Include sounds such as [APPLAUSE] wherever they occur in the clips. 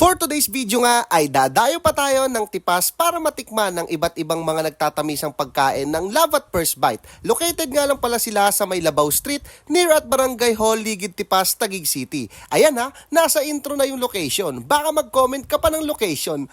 For today's video nga ay dadayo pa tayo ng tipas para matikman ng iba't ibang mga nagtatamisang pagkain ng Love at First Bite. Located nga lang pala sila sa may Labaw Street near at Barangay Hall, Ligid Tipas, Taguig City. Ayan ha, nasa intro na yung location. Baka mag-comment ka pa ng location.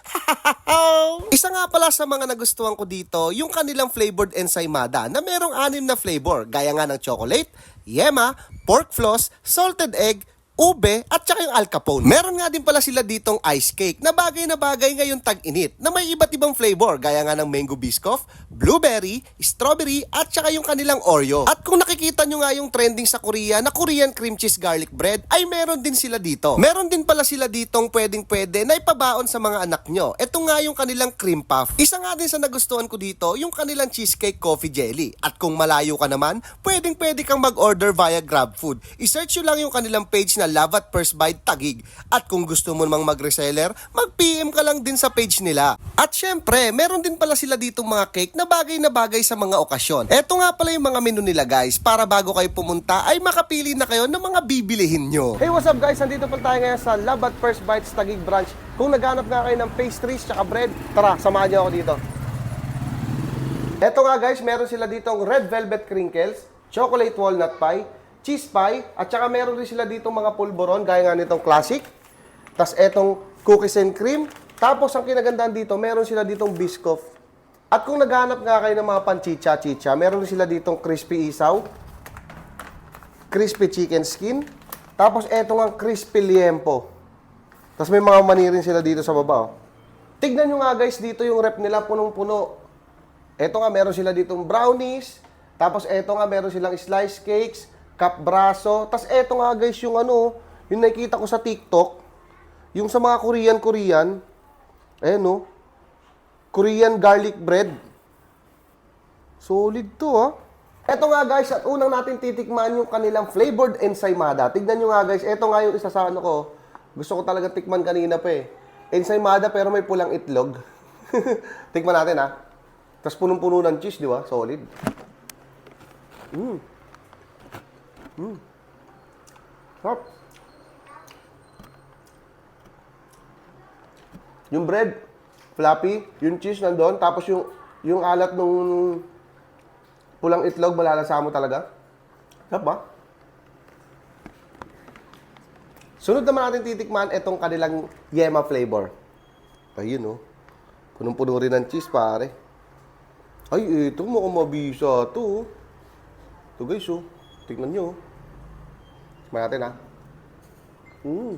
[LAUGHS] Isa nga pala sa mga nagustuhan ko dito, yung kanilang flavored ensaymada na merong anim na flavor gaya nga ng chocolate, yema, pork floss, salted egg, ube at saka yung Al Capone. Meron nga din pala sila ditong ice cake na bagay na bagay ngayong tag-init na may iba't ibang flavor gaya nga ng mango biscoff, blueberry, strawberry at saka yung kanilang Oreo. At kung nakikita nyo nga yung trending sa Korea na Korean cream cheese garlic bread ay meron din sila dito. Meron din pala sila ditong pwedeng pwede na ipabaon sa mga anak nyo. Ito nga yung kanilang cream puff. Isa nga din sa nagustuhan ko dito yung kanilang cheesecake coffee jelly. At kung malayo ka naman, pwedeng pwede kang mag-order via GrabFood. I-search nyo lang yung kanilang page na Love at First Bite Tagig. At kung gusto mo namang mag-reseller, mag-PM ka lang din sa page nila. At syempre, meron din pala sila dito mga cake na bagay na bagay sa mga okasyon. Eto nga pala yung mga menu nila guys, para bago kayo pumunta ay makapili na kayo ng mga bibilihin nyo. Hey, what's up guys? Nandito pa tayo ngayon sa Love at First Bites Tagig Branch. Kung naghanap nga kayo ng pastries tsaka bread, tara, samahan niyo ako dito. Eto nga guys, meron sila ditong red velvet crinkles, chocolate walnut pie, cheese pie, at saka meron din sila ditong mga pulboron, gaya nga nitong classic. Tapos etong cookies and cream. Tapos ang kinagandaan dito, meron sila ditong biscoff. At kung naghanap nga kayo ng mga panchicha-chicha, meron sila ditong crispy isaw, crispy chicken skin, tapos eto nga crispy liempo. Tapos may mga mani rin sila dito sa baba. Oh. Tignan nyo nga guys, dito yung rep nila punong-puno. Eto nga, meron sila ditong brownies. Tapos eto nga, meron silang slice cakes, cup braso. Tapos eto nga guys, yung ano, yung nakikita ko sa TikTok, yung sa mga Korean-Korean, ayan no, Korean garlic bread. Solid to ah. Eto nga guys, at unang natin titikman yung kanilang flavored ensaymada. Tignan nyo nga guys, eto nga yung isa sa ano ko. Gusto ko talaga tikman kanina pa eh. Ensaymada pero may pulang itlog. [LAUGHS] tikman natin ah. Tapos punong-puno ng cheese, di ba? Solid. Mm. Mm. Sarap. Yung bread, fluffy, yung cheese nandoon, tapos yung yung alat nung pulang itlog, malalasa mo talaga. Sarap ba? Sunod naman natin titikman itong kanilang yema flavor. Ayun oh. Punong-puno rin ng cheese, pare. Ay, ito mukhang mabisa to. oh. Ito guys, oh. Tingnan nyo. oh. Tikman natin, ha. Mm.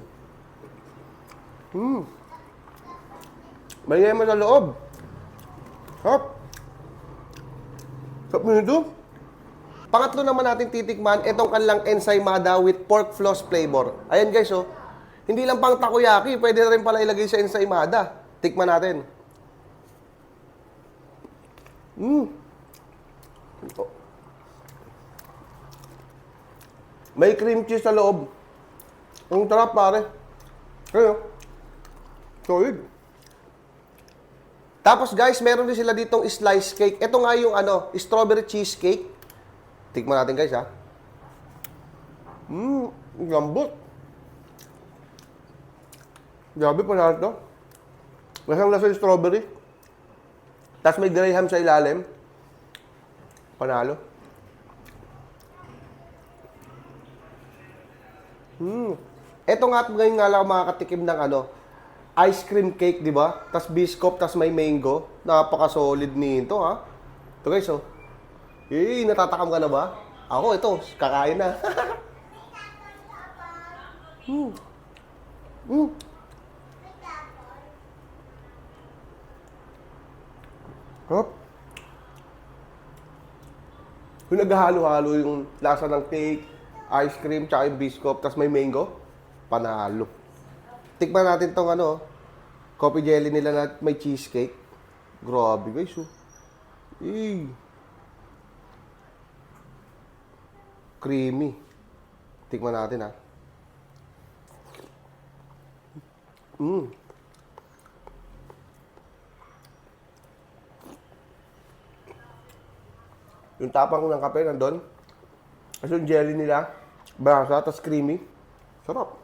Mm. May yema sa loob. Sarap. Sarap nito. Pangatlo naman natin titikman itong kanilang ensaymada with pork floss flavor. Ayan guys, oh. Hindi lang pang takoyaki, pwede na rin pala ilagay sa ensaymada. Tikman natin. Mm. Oh. May cream cheese sa loob. Ang sarap pare. Ayun. Solid. Tapos guys, meron din sila ditong slice cake. Ito nga yung ano, strawberry cheesecake. Tikman natin guys ha. Mmm, lambot. Grabe pa lahat to. Lasang lasa yung strawberry. Tapos may graham sa ilalim. Panalo. Hmm. Ito nga at ngayon nga lang makakatikim ng ano, ice cream cake, di ba? Tapos biscuit, tapos may mango. Napaka-solid nito, ha? Ito guys, oh. Eh, natatakam ka na ba? Ako, ito, kakain na. [LAUGHS] hmm. Hmm. Hop. Yung naghahalo-halo yung lasa ng cake, ice cream, tsaka yung biscuit, tapos may mango, panalo. Tikman natin tong ano, coffee jelly nila na may cheesecake. Grabe guys, oh. Eh. Creamy. Tikman natin ha. Mm. Yung tapang ng kape nandun. Tapos yung jelly nila, Basa, tapos creamy. Sarap.